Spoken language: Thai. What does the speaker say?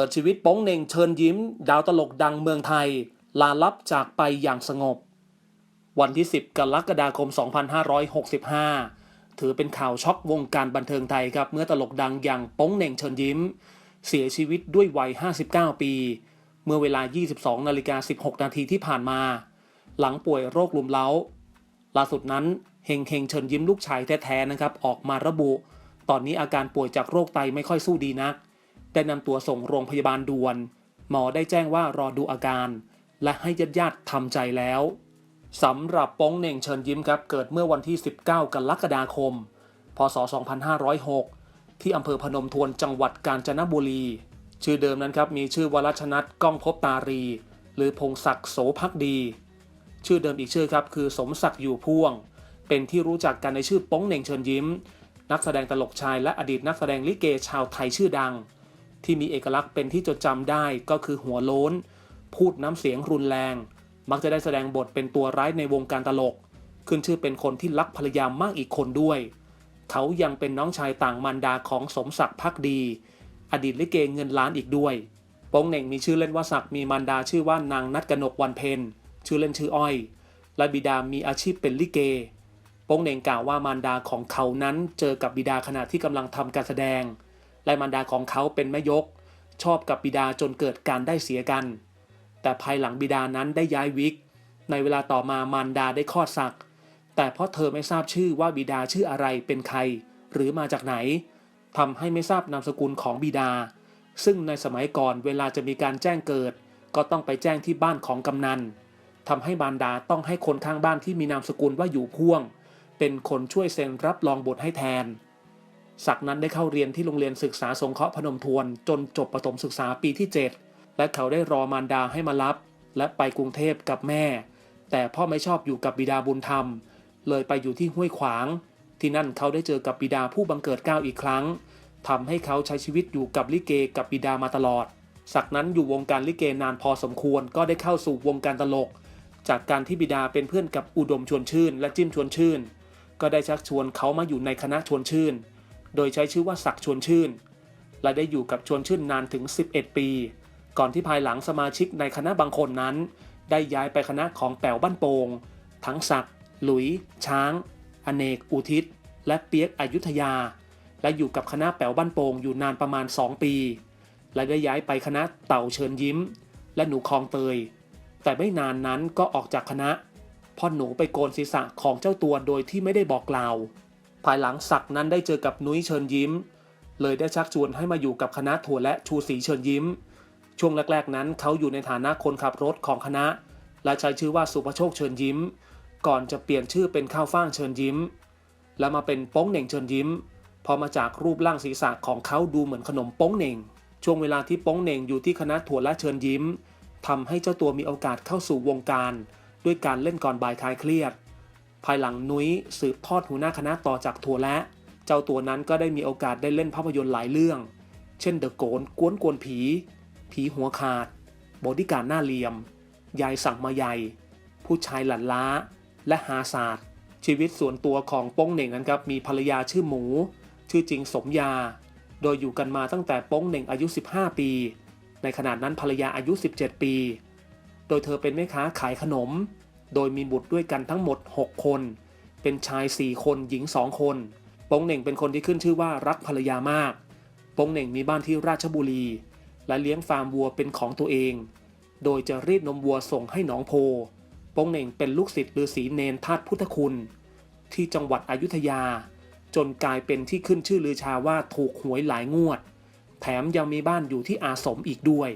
ปิดชีวิตโป้งเน่งเชิญยิ้ม ดาวตลกดังเมืองไทย ลาลับจากไปอย่างสงบ วันที่ 10 กรกฎาคม 2565 ถือเป็นข่าวช็อกวงการบันเทิงไทยครับ เมื่อตลกดังอย่างโป้งเน่งเชิญยิ้ม เสียชีวิตด้วยวัย 59 ปี เมื่อเวลา 22นาฬิกา16 นาทีที่ผ่านมา หลังป่วยโรคลุมเล้า ล่าสุดนั้นเฮงเฮงเชิญยิ้มลูกชายแท้ๆนะครับออกมาระบุ ตอนนี้อาการป่วยจากโรคไตไม่ค่อยสู้ดีนัก ได้นำตัวส่งโรงพยาบาลด่วน หมอได้แจ้งว่ารอดูอาการ และให้ญาติญาติทำใจแล้วสำหรับป้งเหน่งเชิญยิ้มครับ เกิดเมื่อวันที่ 19 กรกฎาคม พศ 2506 ที่อำเภอพนมทวนจังหวัดกาญจนบุรี ชื่อเดิมนั้นครับมีชื่อวรชนัทก้องภพตารี หรือพงศักดิ์โสภักดี ชื่อเดิมอีกชื่อครับคือสมศักดิ์อยู่พ่วง เป็นที่รู้จักกันในชื่อป้งเหน่งเชิญยิ้ม นักแสดงตลกชายและอดีตนักแสดงลิเกชาวไทยชื่อดัง ที่มีเอกลักษณ์เป็นที่จดจำได้ก็คือหัวโล้น พูดน้ำเสียงรุนแรง มักจะได้แสดงบทเป็นตัวร้ายในวงการตลก ขึ้นชื่อเป็นคนที่รักภรรยามากอีกคนด้วย เขายังเป็นน้องชายต่างมารดาของสมศักดิ์พักดี อดีตลิเกเงินล้านอีกด้วยโป้งเหน่งมีชื่อเล่นว่าศักดิ์มีมารดาชื่อว่านางนัดกนกวันเพ็ญชื่อเล่นชื่ออ้อย และบิดามีอาชีพเป็นลิเกโป้งเหน่งกล่าวว่ามารดาของเขานั้นเจอกับบิดาขณะที่กำลังทำการแสดง และมารดาของเขาเป็นแม่ยก ชอบกับบิดาจนเกิดการได้เสียกัน แต่ภายหลังบิดานั้นได้ย้ายวิก ในเวลาต่อมามารดาได้คลอดศักดิ์แต่เพราะเธอไม่ทราบชื่อว่าบิดาชื่ออะไรเป็นใคร หรือมาจากไหนทำให้ไม่ทราบนามสกุลของบิดา ซึ่งในสมัยก่อนเวลาจะมีการแจ้งเกิด ก็ต้องไปแจ้งที่บ้านของกำนันทำให้บารดาต้องให้คนข้างบ้านที่มีนามสกุลว่าอยู่พ่วง เป็นคนช่วยเซ็นรับรองบุตรให้แทน ศักนั้นได้เข้าเรียนที่โรงเรียนศึกษาสงเคราะห์พนมทวนจนจบประถมศึกษาปีที่ 7 และเขาได้รอมารดาให้มารับ และไปกรุงเทพกับแม่ แต่พ่อไม่ชอบอยู่กับบิดาบุญธรรม เลยไปอยู่ที่ห้วยขวาง ที่นั่นเขาได้เจอกับบิดาผู้บังเกิดเกล้าอีกครั้งทำให้เขาใช้ชีวิตอยู่กับลิเกกับบิดามาตลอดศักนั้นอยู่วงการลิเกนานพอสมควรก็ได้เข้าสู่วงการตลก จากการที่บิดาเป็นเพื่อนกับอุดมชวนชื่น และจิ้มชวนชื่น ก็ได้ชักชวนเขามาอยู่ในคณะชวนชื่น โดยใช้ชื่อว่าศักดิ์ชวนชื่น และได้อยู่กับชวนชื่นนานถึง 11 ปี ก่อนที่ภายหลังสมาชิกในคณะบางคนนั้น ได้ย้ายไปคณะของแป๋วบ้านโปง ทั้งศักดิ์หลุย ช้าง อเนก อุทิศ และเปียกอยุธยา และอยู่กับคณะแป๋วบ้านโปงอยู่นานประมาณ 2 ปี และได้ย้ายไปคณะเต่าเชิญยิ้ม และหนูคลองเตย แต่ไม่นานนั้นก็ออกจากคณะเพ่อหนูไปโกนศีรษะของเจ้าตัวโดยที่ไม่ได้บอกกล่าว ภายหลังศักนั้นได้เจอกับนุ้ยเชิญยิ้ม เลยได้ชักชวนให้มาอยู่กับคณะถั่วและชูศรีเชิญยิ้ม ช่วงแรกๆนั้นเขาอยู่ในฐานะคนขับรถของคณะ และใช้ชื่อว่าสุภโชคเชิญยิ้ม ก่อนจะเปลี่ยนชื่อเป็นข้าวฟ่างเชิญยิ้ม แล้วมาเป็นป้งเหน่งเชิญยิ้ม พอมาจากรูปร่างศีรษะของเขาดูเหมือนขนมป้งเหน่ง ช่วงเวลาที่ป้งเหน่งอยู่ที่คณะถั่วและเชิญยิ้มทำให้เจ้าตัวมีโอกาสเข้าสู่วงการ ด้วยการเล่นก่อนบ่ายคลายเครียด ภายหลังนุ้ยสืบทอดหัวหน้าคณะต่อจากถั่วและ เจ้าตัวนั้นก็ได้มีโอกาสได้เล่นภาพยนตร์หลายเรื่อง เช่นเดอะโกนกวนกวนผี ผีหัวขาด บอดี้การดหน้าเหลี่ยม ยายสั่งมาใหญ่ผู้ชายหลันล้า และหาศาสตร์ ชีวิตส่วนตัวของป้งเหน่งนั้นครับมีภรรยาชื่อหมู ชื่อจริงสมยา โดยอยู่กันมาตั้งแต่ป้งเหน่งอายุ 15 ปี ในขณะนั้นภรรยาอายุ 17 ปี โดยเธอเป็นแม่ค้าขายขนม โดยมีบุตรด้วยกันทั้งหมด 6 คน เป็นชาย 4 คนหญิง 2 คนปงเหน่งเป็นคนที่ขึ้นชื่อว่ารักภรรยามากปงเหน่งมีบ้านที่ราชบุรี และเลี้ยงฟาร์มวัวเป็นของตัวเอง โดยจะรีดนมวัวส่งให้หนองโพปงเหน่งเป็นลูกศิษย์ฤาษีเนนธาตุพุทธคุณ ที่จังหวัดอยุธยา จนกลายเป็นที่ขึ้นชื่อลือชาว่าถูกหวยหลายงวด แถมยังมีบ้านอยู่ที่อาสมอีกด้วย